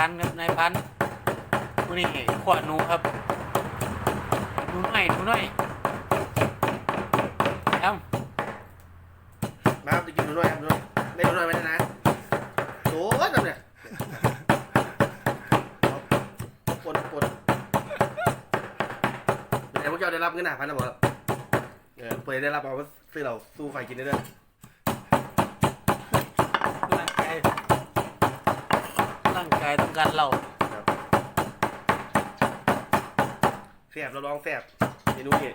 พันครับนายพันวันนี้ขวดหนูครับหนูหน่อยหนูหน่อยแอมมาครับจะกินหนูน้อยครับหนูน้อยได้หนูน้อยไหมนะโอ้ยทำเนี่ยปนปนเดี๋ยวพวกเจ้าได้รับเงินหาพันนะบอกครับเออเปิดได้รับเอาซื้อเราสู้ไฟกินได้ด้วย ร่างกายร่างกายต้องการเราครับแซ่บเราลองแซ่บเมนูนี้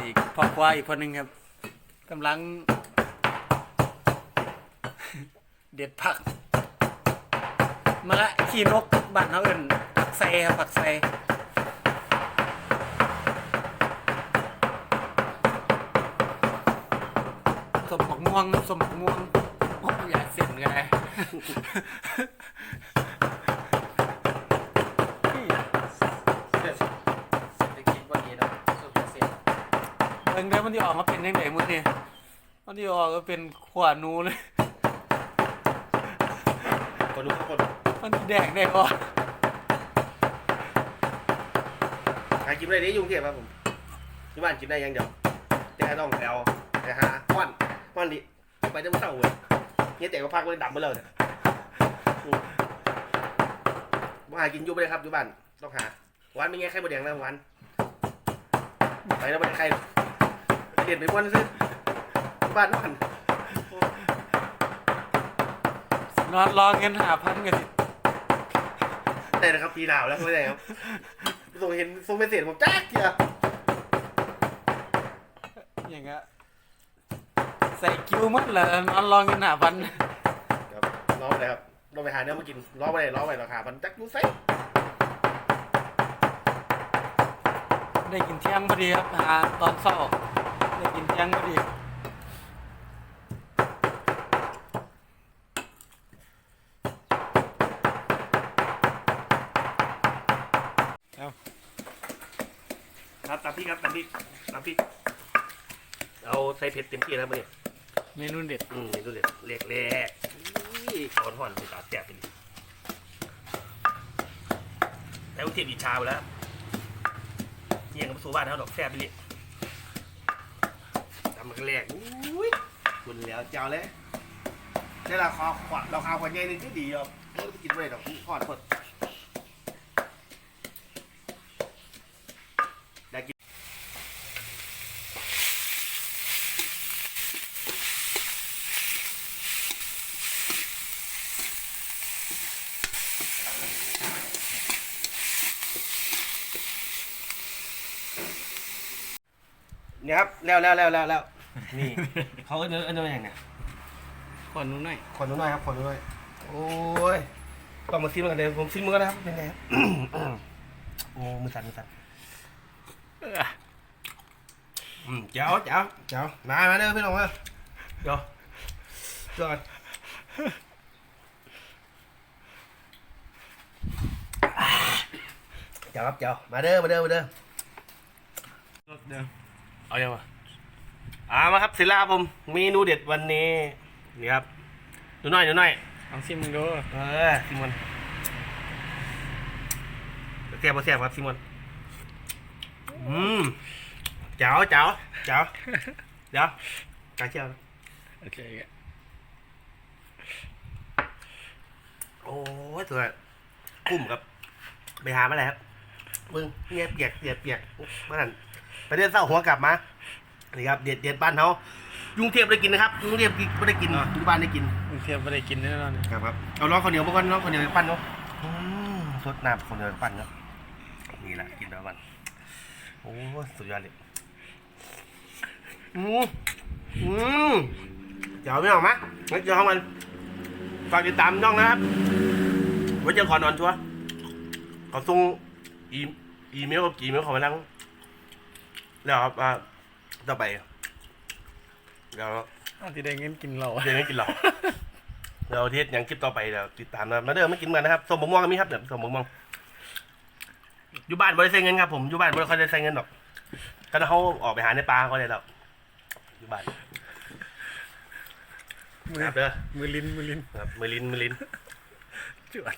อีกพ่อคว้าอีกคนหนึ่งครับกำลัง เด็ดผักมะละขี้นกบ้านเขาเอิ้นผักไซครับผักไซ สมหมกม่วงสมหมกม่วงโอ้ยอย่าเสียนกันเลยเศรษฐกิจวันนี้เนาะสุดเกษตรเบิ่งได้มันที่ออกมาเป็นยังไงมื้อนี้มันที่ออกก็เป็นขวานูเลยคนดูทุกคนมันแดงได้บ่หากินอะได้ยุ่งเทียบครับผมที่บ้านกินได้อยังเดียวแต่ต้องแอลแต่หาป้อน ป้อนดิไปได้ไม่เท่าเลยเนี่ยแต่ก็พักไว้ดำไปเลยเนี่ยอืมบ่หากินอยุ่ไปเลยครับอยู่บ้านต้องหาวันเป็นไงไข่บดแดงนะวันไปแล้วไม่ได้ไข่เด็ดไปวันซื้อบ้านนอนนอนรอเงินหาพันกันสิได้นะครับปีหนาวแล้วไม่ได้ครับส่งเห็นส่งเมสเซจผมจ้าเกียอย่างเงี้ย ใส่คิวหมดเลยนอนรอเงินหาพันครับร้องไปเลยครับต้องไปหาเนื้อมากินร้องไปเลยร้องไปราคาพันจักอยูไซได้กินเที่ยงพอดีครับหาตอนเช้าได้กินเที่ยงพอดีเอาครับตามพี่ครับตามพี่ตามพี่เอาใส่เผ็ดเต็มที่แล้วมั้งเนี่ย เมนูเด็ดอืมนี่ดูเด็ดเล็กแรกขอนห่อนไปตาแตกไปดิแต่อุเทพอีกชาไปแล้วเยี่ยงกับสู่บ้านเขาดอกแซ่บไปเลยทำมันแรกอุ้ยคุณแล้วเจ้าเลยนี่ราคาขวดราคาขวดใหญ่นึงก็ดีอะไม่ต้องไปกินเลยดอกขอดขดได้กิน เนี่ยครับแล้วแล้วแล้วแล้วแล้วนี่เขาเอิ้นเอิ้นว่าอย่างไงขอหนูหน่อย ขอนน้อยครับขอนน้อยโอ้ยต้องมาซิมกันเลยผมซิมมือนะครับเป็นไงครับ โอ้มือสั่นมือสั่นอืมเจ้าเจ้าเจ้ามามาเด้อพี่น้องเด้อเดี๋ยวเดี๋ยวก่อนเจ้าครับเจ้ามาเด้อมาเด้อมาเด้อ เดิม เอายังวะอ่ามาครับศิลาครับผมเมนูเด็ดวันนี้นี่ครับดูหน่อยดูหน่อยลองชิมมึงดูเออซิมอนเสียบบ่เสียบครับซิมอนอืมเจ๋วเจ๋วเจ๋วเดี๋ยวกาเชียวโอเคโอ้ยตัวคุ้มครับไปหามาแล้วครับ มึงเงียบเปียกเปียกเปียกเมื่อนั้นไปเดินเศร้าหัวกลับมานี่ครับเด็ดเด็ดบ้านเขายุงเทียบได้กินนะครับยุงเทียบไม่ได้กินยุงบ้านได้กินมึงเทียบไม่ได้กินแน่นอนครับครับเอาล้อข้าวเหนียวมาก่อนล้อข้าวเหนียวปั้นเนาะอืมสดน้ำข้าวเหนียวปั้นเนาะนี่แหละกินแล้วมันโอ้ยสุดยอดเลยอืมอืมเดี๋ยวไม่ออกมะงั้นเจอของมันฝากติดตามน้องนะครับไว้เจอขอนอนชัวร์ขอส่ง อีอีเมลกับจีเมลเของมาแล้วแล้วครับอ่าต่อไปเดี๋ยวอาที่ได้เงินกินเราเดี๋ยวไม่กินเหล้าเราเทศยังคลิปต่อไปเดี๋ยวติดตามนะมาเด้อไม่กินกันนะครับสมบม่วงก็มีครับเดี๋ยวสมบม่วงอยู่บ้านบริษัทเงินครับผมอยู่บ้านบริษัทได้ใช้เงินหรอกก็ถ้าเขาออกไปหาในปลาก็ได้แล้วอยู่บ้านมือครับเด้อมือลิ้นมือลิ้นครับมือลิ้นมือลิ้นจวด